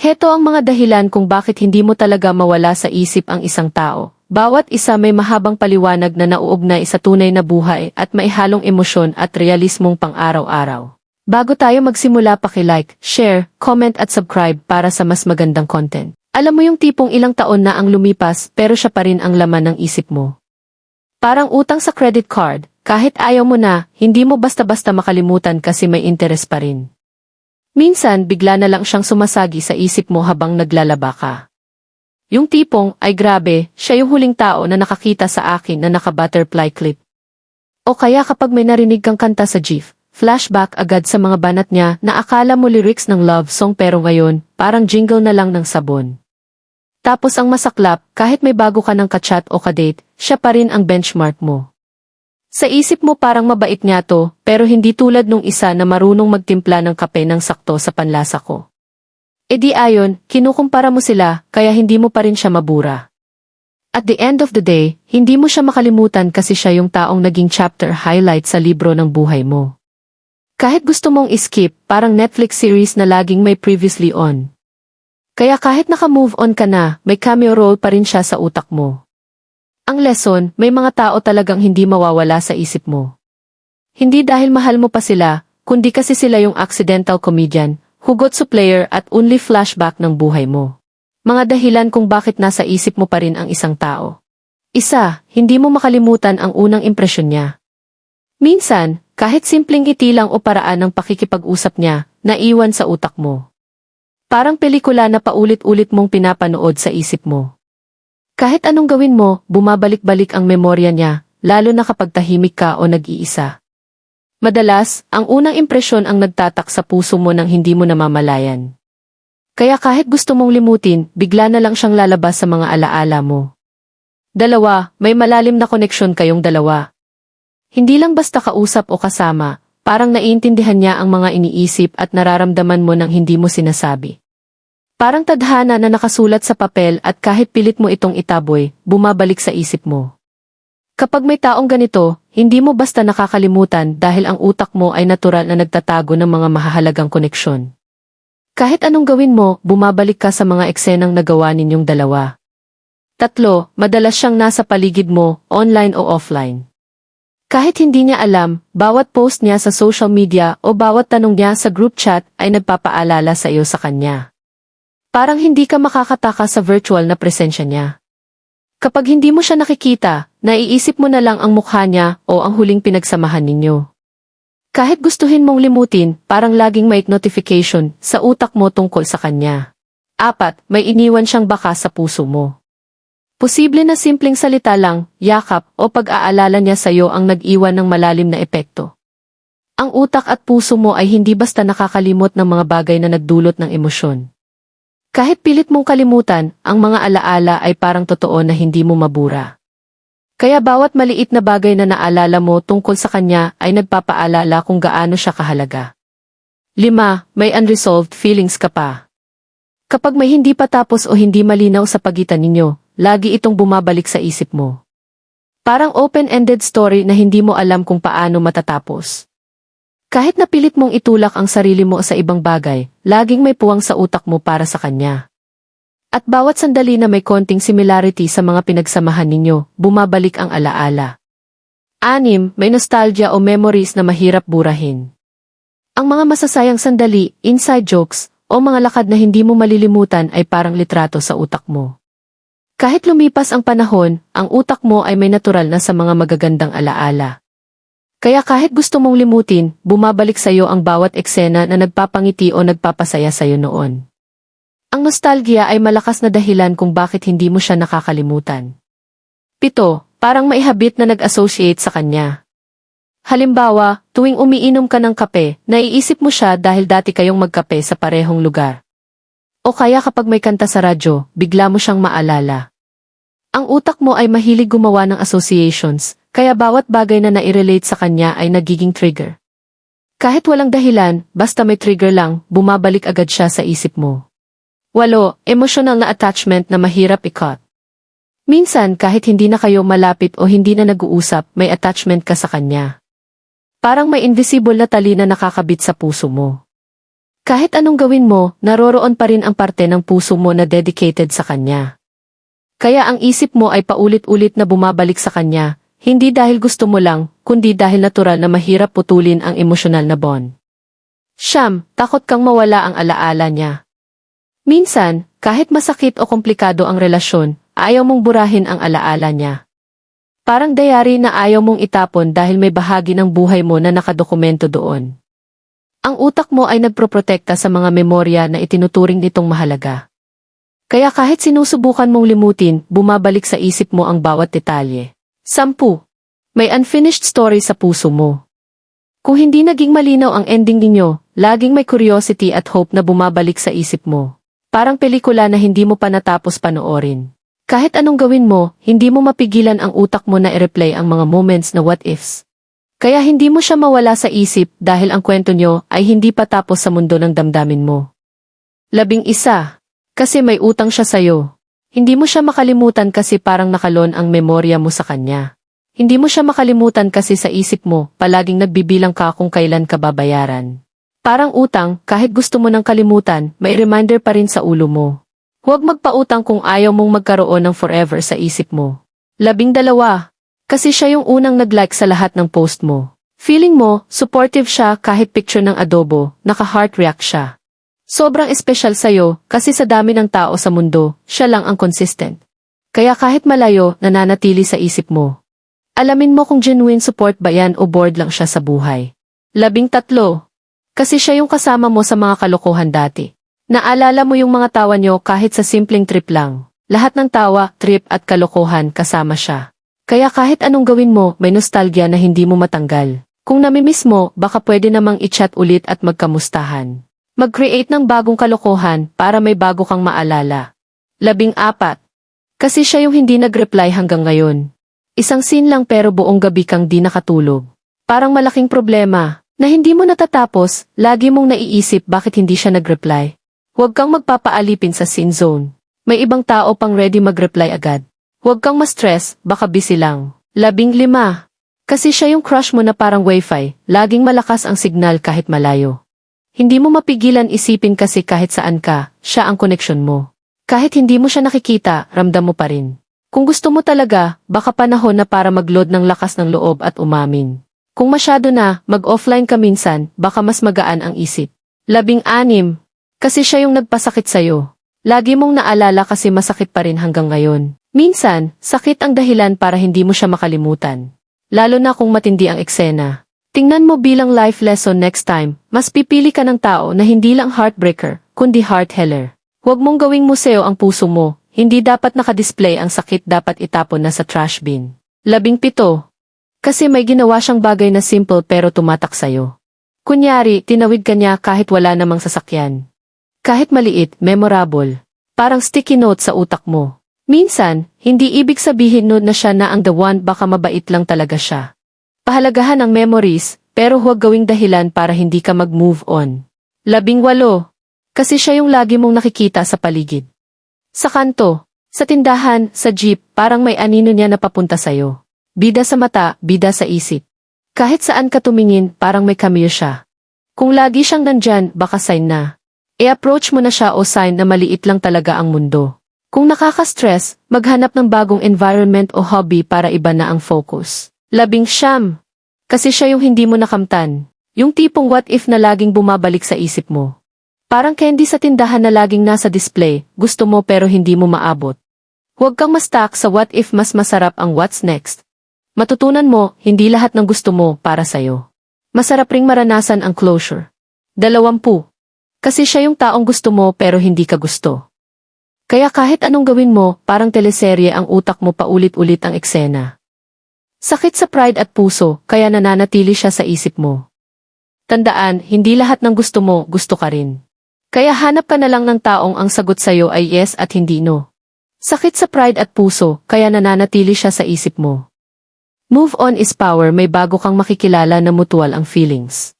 Heto ang mga dahilan kung bakit hindi mo talaga mawala sa isip ang isang tao. Bawat isa may mahabang paliwanag na nauugnay sa tunay na buhay at may halong emosyon at realismong pang-araw-araw. Bago tayo magsimula paki-like, share, comment at subscribe para sa mas magandang content. Alam mo yung tipong ilang taon na ang lumipas pero siya pa rin ang laman ng isip mo. Parang utang sa credit card, kahit ayaw mo na, hindi mo basta-basta makalimutan kasi may interes pa rin. Minsan bigla na lang siyang sumasagi sa isip mo habang naglalaba ka. Yung tipong, ay grabe, siya yung huling tao na nakakita sa akin na naka-butterfly clip. O kaya kapag may narinig kang kanta sa jeep, flashback agad sa mga banat niya na akala mo lyrics ng love song pero ngayon, parang jingle na lang ng sabon. Tapos ang masaklap, kahit may bago ka ng kachat o kadate, siya pa rin ang benchmark mo. Sa isip mo parang mabait niya to, pero hindi tulad nung isa na marunong magtimpla ng kape ng sakto sa panlasa ko. E di ayon, kinukumpara mo sila, kaya hindi mo pa rin siya mabura. At the end of the day, hindi mo siya makalimutan kasi siya yung taong naging chapter highlight sa libro ng buhay mo. Kahit gusto mong skip, parang Netflix series na laging may previously on. Kaya kahit naka-move on ka na, may cameo role pa rin siya sa utak mo. Ang lesson, may mga tao talagang hindi mawawala sa isip mo. Hindi dahil mahal mo pa sila, kundi kasi sila yung accidental comedian, hugot supplier at only flashback ng buhay mo. Mga dahilan kung bakit nasa isip mo pa rin ang isang tao. Isa, hindi mo makalimutan ang unang impresyon niya. Minsan, kahit simpleng ngiti lang o paraan ng pakikipag-usap niya, naiwan sa utak mo. Parang pelikula na paulit-ulit mong pinapanood sa isip mo. Kahit anong gawin mo, bumabalik-balik ang memorya niya, lalo na kapag tahimik ka o nag-iisa. Madalas, ang unang impresyon ang nagtatak sa puso mo nang hindi mo namamalayan. Kaya kahit gusto mong limutin, bigla na lang siyang lalabas sa mga alaala mo. Dalawa, may malalim na koneksyon kayong dalawa. Hindi lang basta kausap o kasama, parang naiintindihan niya ang mga iniisip at nararamdaman mo nang hindi mo sinasabi. Parang tadhana na nakasulat sa papel at kahit pilit mo itong itaboy, bumabalik sa isip mo. Kapag may taong ganito, hindi mo basta nakakalimutan dahil ang utak mo ay natural na nagtatago ng mga mahahalagang koneksyon. Kahit anong gawin mo, bumabalik ka sa mga eksenang nagawa ninyong dalawa. Tatlo, madalas siyang nasa paligid mo, online o offline. Kahit hindi niya alam, bawat post niya sa social media o bawat tanong niya sa group chat ay nagpapaalala sa iyo sa kanya. Parang hindi ka makakataka sa virtual na presensya niya. Kapag hindi mo siya nakikita, naiisip mo na lang ang mukha niya o ang huling pinagsamahan ninyo. Kahit gustuhin mong limutin, parang laging may notification sa utak mo tungkol sa kanya. Apat, may iniwan siyang baka sa puso mo. Posible na simpleng salita lang, yakap o pag-aalala niya sa iyo ang nag-iwan ng malalim na epekto. Ang utak at puso mo ay hindi basta nakakalimot ng mga bagay na nagdulot ng emosyon. Kahit pilit mong kalimutan, ang mga alaala ay parang totoo na hindi mo mabura. Kaya bawat maliit na bagay na naalala mo tungkol sa kanya ay nagpapaalala kung gaano siya kahalaga. 5. May unresolved feelings ka pa. Kapag may hindi pa tapos o hindi malinaw sa pagitan ninyo, lagi itong bumabalik sa isip mo. Parang open-ended story na hindi mo alam kung paano matatapos. Kahit napilit mong itulak ang sarili mo sa ibang bagay, laging may puwang sa utak mo para sa kanya. At bawat sandali na may konting similarity sa mga pinagsamahan ninyo, bumabalik ang alaala. Anim, may nostalgia o memories na mahirap burahin. Ang mga masasayang sandali, inside jokes, o mga lakad na hindi mo malilimutan ay parang litrato sa utak mo. Kahit lumipas ang panahon, ang utak mo ay may natural na sa mga magagandang alaala. Kaya kahit gusto mong limutin, bumabalik sa iyo ang bawat eksena na nagpapangiti o nagpapasaya sa iyo noon. Ang nostalgia ay malakas na dahilan kung bakit hindi mo siya nakakalimutan. Pito, parang maihabit na nag-associate sa kanya. Halimbawa, tuwing umiinom ka ng kape, naiisip mo siya dahil dati kayong magkape sa parehong lugar. O kaya kapag may kanta sa radyo, bigla mo siyang maalala. Ang utak mo ay mahilig gumawa ng associations, kaya bawat bagay na nairelate sa kanya ay nagiging trigger. Kahit walang dahilan, basta may trigger lang, bumabalik agad siya sa isip mo. Walo, emotional na attachment na mahirap ikot. Minsan kahit hindi na kayo malapit o hindi na nag-uusap, may attachment ka sa kanya. Parang may invisible na tali na nakakabit sa puso mo. Kahit anong gawin mo, naroroon pa rin ang parte ng puso mo na dedicated sa kanya. Kaya ang isip mo ay paulit-ulit na bumabalik sa kanya, hindi dahil gusto mo lang, kundi dahil natural na mahirap putulin ang emosyonal na bond. Siyam, takot kang mawala ang alaala niya. Minsan, kahit masakit o komplikado ang relasyon, ayaw mong burahin ang alaala niya. Parang diary na ayaw mong itapon dahil may bahagi ng buhay mo na nakadokumento doon. Ang utak mo ay nagproprotekta sa mga memorya na itinuturing nitong mahalaga. Kaya kahit sinusubukan mong limutin, bumabalik sa isip mo ang bawat detalye. Sampu. May unfinished story sa puso mo. Kung hindi naging malinaw ang ending ninyo, laging may curiosity at hope na bumabalik sa isip mo. Parang pelikula na hindi mo pa natapos panoorin. Kahit anong gawin mo, hindi mo mapigilan ang utak mo na i-replay ang mga moments na what ifs. Kaya hindi mo siya mawala sa isip dahil ang kwento nyo ay hindi pa tapos sa mundo ng damdamin mo. Labing isa. Kasi may utang siya sa'yo. Hindi mo siya makalimutan kasi parang nakalon ang memorya mo sa kanya. Hindi mo siya makalimutan kasi sa isip mo, palaging nagbibilang ka kung kailan ka babayaran. Parang utang, kahit gusto mo ng kalimutan, may reminder pa rin sa ulo mo. Huwag magpautang kung ayaw mong magkaroon ng forever sa isip mo. Labing dalawa. Kasi siya yung unang nag-like sa lahat ng post mo. Feeling mo, supportive siya kahit picture ng adobo, naka-heart react siya. Sobrang espesyal sa'yo kasi sa dami ng tao sa mundo, siya lang ang consistent. Kaya kahit malayo, nananatili sa isip mo. Alamin mo kung genuine support ba yan o bored lang siya sa buhay. Labing tatlo. Kasi siya yung kasama mo sa mga kalokohan dati. Naalala mo yung mga tawa nyo kahit sa simpleng trip lang. Lahat ng tawa, trip at kalokohan kasama siya. Kaya kahit anong gawin mo, may nostalgia na hindi mo matanggal. Kung namimiss mo, baka pwede namang i-chat ulit at magkamustahan. Mag-create ng bagong kalokohan para may bago kang maalala. Labing apat. Kasi siya yung hindi nag-reply hanggang ngayon. Isang scene lang pero buong gabi kang di nakatulog. Parang malaking problema, na hindi mo natatapos, lagi mong naiisip bakit hindi siya nag-reply. Huwag kang magpapaalipin sa scene zone. May ibang tao pang ready mag-reply agad. Huwag kang ma-stress, baka busy lang. Labing lima. Kasi siya yung crush mo na parang wifi, laging malakas ang signal kahit malayo. Hindi mo mapigilan isipin kasi kahit saan ka, siya ang koneksyon mo. Kahit hindi mo siya nakikita, ramdam mo pa rin. Kung gusto mo talaga, baka panahon na para mag-load ng lakas ng loob at umamin. Kung masyado na, mag-offline ka minsan, baka mas magaan ang isip. Labing anim. Kasi siya yung nagpasakit sa'yo. Lagi mong naalala kasi masakit pa rin hanggang ngayon. Minsan, sakit ang dahilan para hindi mo siya makalimutan. Lalo na kung matindi ang eksena. Tingnan mo bilang life lesson next time, mas pipili ka ng tao na hindi lang heartbreaker, kundi heart healer. Huwag mong gawing museo ang puso mo, hindi dapat nakadisplay ang sakit dapat itapon na sa trash bin. Labing pito. Kasi may ginawa siyang bagay na simple pero tumatak sa'yo. Kunyari, tinawid ka niya kahit wala namang sasakyan. Kahit maliit, memorable. Parang sticky note sa utak mo. Minsan, hindi ibig sabihin nun na siya na ang the one baka mabait lang talaga siya. Pahalagahan ang memories, pero huwag gawing dahilan para hindi ka mag-move on. Labing walo. Kasi siya yung lagi mong nakikita sa paligid. Sa kanto, sa tindahan, sa jeep, parang may anino niya na papunta sa'yo. Bida sa mata, bida sa isip. Kahit saan ka tumingin, parang may cameo siya. Kung lagi siyang nandyan, baka sign na. I-approach mo na siya o sign na maliit lang talaga ang mundo. Kung nakaka-stress, maghanap ng bagong environment o hobby para iba na ang focus. Labing siyam. Kasi siya yung hindi mo nakamtan. Yung tipong what if na laging bumabalik sa isip mo. Parang candy sa tindahan na laging nasa display, gusto mo pero hindi mo maabot. Huwag kang ma-stuck sa what if mas masarap ang what's next. Matutunan mo, hindi lahat ng gusto mo para sa'yo. Masarap ring maranasan ang closure. Dalawampu. Kasi siya yung taong gusto mo pero hindi ka gusto. Kaya kahit anong gawin mo, parang teleserye ang utak mo paulit-ulit ang eksena. Sakit sa pride at puso, kaya nananatili siya sa isip mo. Tandaan, hindi lahat ng gusto mo, gusto ka rin. Kaya hanap ka na lang ng taong ang sagot sa'yo ay yes at hindi no. Sakit sa pride at puso, kaya nananatili siya sa isip mo. Move on is power may bago kang makikilala na mutual ang feelings.